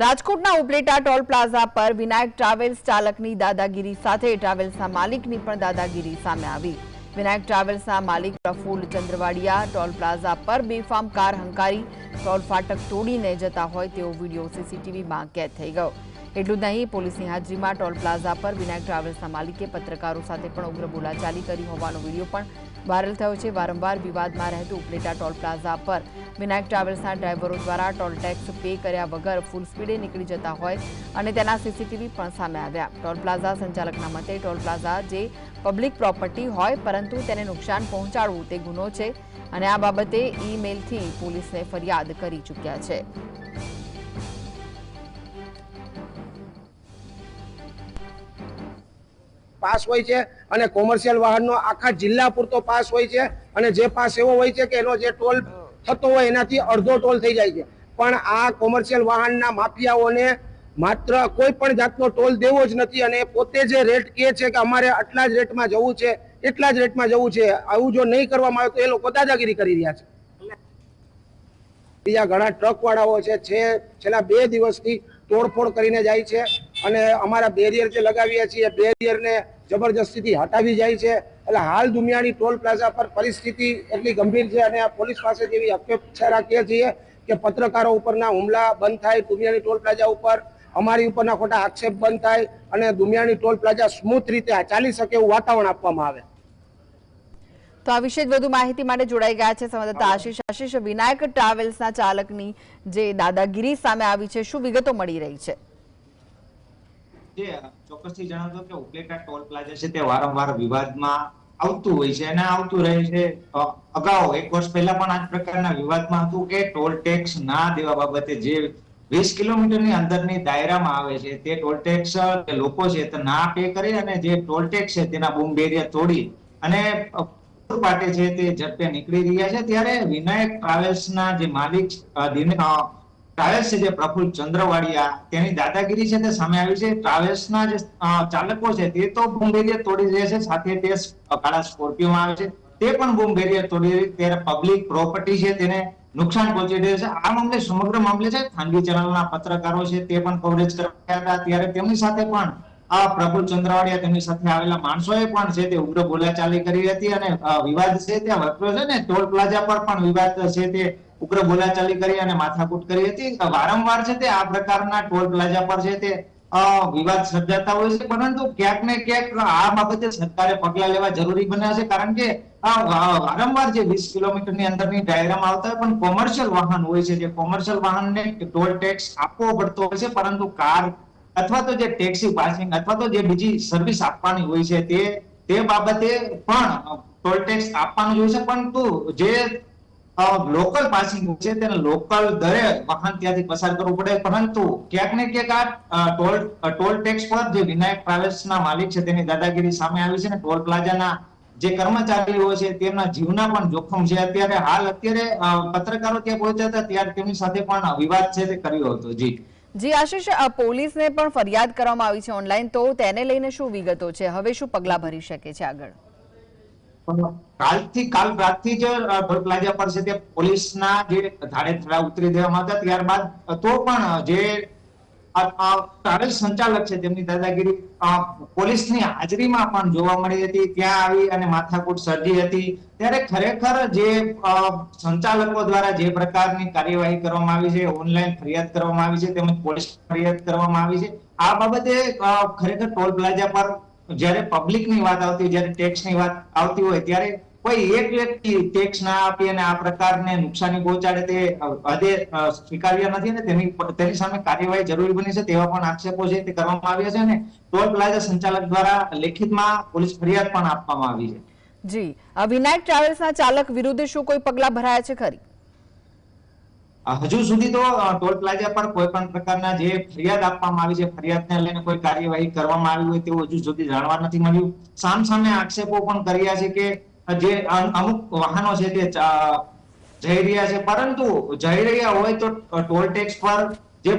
રાજકોટના Upleta toll plaza પર Vinayak travels ચાલકની દાદાગીરી સાથે ટ્રાવેલ્સના માલિકની પણ દાદાગીરી સામે આવી. વિનાયક ટ્રાવેલ્સના માલિક પ્રફુલ્લ ચંદ્રવાડિયા ટોલ પ્લાઝા પર બેફામ કાર હંકારી, ટોલ ફાટક તોડીને જતા હોય તેવો વીડિયો સીસીટીવીમાં કેદ થઈ ગયો. એટલું જ નહીં, પોલીસની હાજરીમાં ટોલ પ્લાઝા પર વિનાયક ટ્રાવેલ્સના માલિકે પત્રકારો સાથે પણ ઉગ્ર બોલાચાલી કરી હોવાનો વીડિયો પણ વાયરલ થયો છે. વારંવાર વિવાદમાં રહેતું ઉપલેટા ટોલ પ્લાઝા પર વિનાયક ટ્રાવેલ્સના ડ્રાઈવરો દ્વારા ટોલ ટેક્સ પે કર્યા વગર ફૂલ સ્પીડે નીકળી જતા હોય અને તેના સીસીટીવી પણ સામે આવ્યા. ટોલ પ્લાઝા સંચાલકના મતે ટોલ પ્લાઝા જે પબ્લિક પ્રોપર્ટી હોય પરંતુ તેને નુકસાન પહોંચાડવું તે ગુનો છે અને આ બાબતે ઈમેલથી પોલીસને ફરિયાદ કરી ચૂક્યા છે. પાસ હોય છે અને કોમર્શિયલ વાહનનો આખા જિલ્લા પૂરતો પાસ હોય છે અને જે પાસ એવો હોય છે કે એનો જે ટોલ થતો હોય એનાથી અડધો ટોલ થઈ જાય છે. પણ આ કોમર્શિયલ વાહનના માફિયાઓને માત્ર કોઈ પણ જાતનો ટોલ દેવો જ નથી અને પોતે જે રેટ કહે છે કે અમારે આટલા જ રેટમાં જવું છે, એટલા જ રેટમાં જવું છે, આવું જો નહીં કરવામાં આવે તો એ લોકો દાદાગીરી કરી રહ્યા છે. બીજા ઘણા ટ્રક વાળાઓ છે છે, છેલ્લા બે દિવસથી તોડફોડ કરીને જાય છે અને અમારા બેરિયર જે લગાવીએ છીએ, બેરિયરને જબરજસ્તીથી હટાવી જાય છે. એટલે હાલ દુનિયાની ટોલ પ્લાઝા પર પરિસ્થિતિ એટલી ગંભીર છે અને પોલીસ પાસે જેવી અપેક્ષા રાખીએ છીએ કે પત્રકારો ઉપરના હુમલા બંધ થાય દુનિયાની ટોલ પ્લાઝા ઉપર અમારી ઉપરના ખોટા આક્ષેપ બંધ થાય અને દુનિયાની ટોલ પ્લાઝા સ્મૂથ રીતે ચાલી શકે એવું વાતાવરણ આપવામાં આવે. તો આ વિશે વધુ માહિતી માટે જોડાઈ ગયા છે સંવાદદાતા આશીષ. આશીષ વિનાયક ટ્રાવેલ્સના ચાલકની જે દાદાગીરી સામે આવી છે શું વિગતો મળી રહી છે? જે ચોક્કસથી જણાવતો કે ઉપલેટા ટોલ પ્લાઝા છે તે વારંવાર વિવાદમાં આવતું હોય છે અને આવતું રહે છે. અગાઉ એક વર્ષ પહેલા પણ આ પ્રકારના વિવાદમાં હતું કે ટોલ ટેક્સ ના દેવા બાબતે જે વીસ કિલોમીટરની અંદરની દાયરામાં આવે છે તે ટોલ ટેક્સ લોકો છે તે ના પે કરી અને જે ટોલ ટેક્સ છે તેના બૂમ બેરિયા તોડી અને પાટે છે તે ઝડપે નીકળી રહ્યા છે. ત્યારે વિનાયક ટ્રાવેલ્સના જે માલિક દિન- ટ્રાવેલ્સ છે જે પ્રફુલ ચંદ્રવાડિયા, તેની દાદાગીરી છે તે સામે આવી છે. ટ્રાવેલ્સના જે ચાલકો છે તે તો બૂમ તોડી રહ્યા છે, સાથે તે કાળા સ્કોર્પિયોમાં આવે છે. તે પણ બૂમ તોડી રહી ત્યારે પબ્લિક પ્રોપર્ટી છે તેને નુકસાન પહોંચી રહ્યું છે. આ મામલે સમગ્ર મામલે છે, ખાનગી ચેનલના પત્રકારો છે તે પણ કવરેજ કરવા હતા. ત્યારે તેમની સાથે પણ આ પ્રફુલ ચંદ્રવાડિયા તેમની સાથે આવેલા માણસોએ પણ છે તે ઉગ્ર બોલાચાલી કરી હતી અને વિવાદ છે ત્યાં વધ્યો છે ને? ટોલ પ્લાઝા પર પણ વિવાદ છે તે ઉગ્ર બોલાચાલી કરી અને માથાકૂટ કરી હતી. વારંવાર છે તે આ પ્રકારના ટોલ પ્લાઝા પર છે તે વિવાદ સર્જાતા હોય છે. પરંતુ ક્યાંક ને ક્યાંક આ બાબતે સરકારે પગલા લેવા જરૂરી બન્યા છે. કારણ કે વારંવાર જે વીસ કિલોમીટરની અંદરની દાયરામાં આવતા હોય, પણ કોમર્શિયલ વાહન હોય છે. જે કોમર્શિયલ વાહનને ટોલ ટેક્સ આપવો પડતો હોય છે. પરંતુ કાર અથવા તો જે ટેક્સી પાસિંગ અથવા તો જે બીજી સર્વિસ આપવાની હોય છે તે તે બાબતે પણ ટોલ ટેક્સ આપવાનું હોય છે. પરંતુ જે લોકલ પાસિંગ છે, તેને લોકલ દરે વાહન ત્યાંથી પસાર કરવું પડે. પરંતુ ક્યાંક ને ક્યાંક આ ટોલ ટોલ ટેક્સ પર જે વિનાયક ટ્રાવેલ્સના માલિક છે, તેની દાદાગીરી સામે આવી છે ને ટોલ પ્લાઝાના જે કર્મચારીઓ છે, તેમના જીવના પણ જોખમ છે. અત્યારે હાલ અત્યારે પત્રકારો ત્યાં પહોંચ્યા હતા, ત્યારે તેમની સાથે પણ વિવાદ છે તે કર્યો હતો. જી. જી, આશીષ પોલીસને પણ ફરિયાદ કરવામાં આવી છે ઓનલાઈન. તો તેને લઈને શું વિગતો છે? હવે શું પગલાં ભરી શકે છે આગળ? કાલથી, કાલ રાતથી જ ટોલ પ્લાઝા પર તે પોલીસના જે ધાડે થડા ઉતરી દેવામાં હતા, ત્યારબાદ તો પણ જે ટ્રાવેલ સંચાલક છે, તેમની દાદાગીરી પોલીસની હાજરીમાં પણ જોવા મળી હતી, ત્યાં આવી અને માથાકૂટ સર્જી હતી. ત્યારે ખરેખર જે સંચાલકો દ્વારા જે પ્રકારની કાર્યવાહી કરવામાં આવી છે, ઓનલાઈન ફરિયાદ કરવામાં આવી છે, તેમજ પોલીસ ફરિયાદ કરવામાં આવી છે, આ બાબતે ખરેખર ટોલ પ્લાઝા પર જ્યારે પબ્લિકની વાત આવતી હોય, જ્યારે ટેક્સની વાત આવતી હોય, ત્યારે કોઈ એક વ્યક્તિ ટેક્સ ના આપી અને આ પ્રકારને નુકસાની પહોંચાડે તે હદે સ્વીકાર્ય નથી અને તેની તેની સામે કાર્યવાહી જરૂરી બની છે તેવા પણ આક્ષેપો છે તે કરવામાં આવ્યા છે અને ટોલ પ્લાઝા સંચાલક દ્વારા લેખિતમાં પોલીસ ફરિયાદ પણ આપવામાં આવી છે. જી. વિનાયક ટ્રાવેલ્સના ચાલક વિરુદ્ધ શું કોઈ પગલાં ભરાયા છે ખરી? હજુ સુધી તો ટોલ પ્લાઝા પર કોઈ પણ પ્રકારના જે ફરિયાદ આપવામાં આવી છે, ફરિયાદને લઈને કોઈ કાર્યવાહી કરવામાં આવી હોય તેવું હજુ સુધી જાણવા નથી મળ્યું. સામ સામે આક્ષેપો પણ કર્યા છે કે જે અમુક વાહનો છે તે જઈ રહ્યા છે. પરંતુ જઈ રહ્યા હોય તો ટોલ ટેક્સ પર જે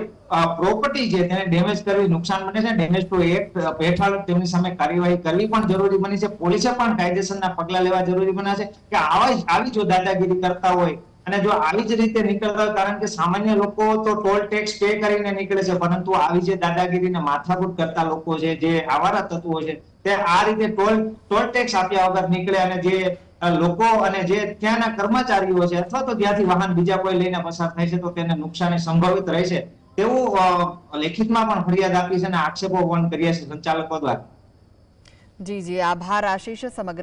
પ્રોપર્ટી છે તેને ડેમેજ કરવી નુકસાન બને છે. ડેમેજ ટુ એક્ટ હેઠળ તેમની સામે કાર્યવાહી કરવી પણ જરૂરી બની છે. પોલીસે પણ કાયદેસરના પગલા લેવા જરૂરી બન્યા છે કે આવા આવી જો દાદાગીરી કરતા હોય અને જો આવી જ રીતે નીકળતા, કારણ કે સામાન્ય લોકો તો ટોલ ટેક્સ પે કરીને નીકળે છે, પરંતુ આવી જે દાદાગીરીને માથાકૂટ કરતા લોકો છે, જે આવારા તત્વો છે, તે આ રીતે ટોલ ટોલ ટેક્સ આપ્યા વગર નીકળે અને જે લોકો અને જે ત્યાંના કર્મચારીઓ છે, અથવા તો ત્યાંથી વાહન બીજા કોઈ લઈને પસાર થાય છે, તો તેને નુકસાની સંભવિત રહે છે. તેવું લેખિતમાં પણ ફરિયાદ આપી છે અને આક્ષેપો પણ કર્યા છે સંચાલકો દ્વારા. જી જી, આભાર, આશીષ સમગ્ર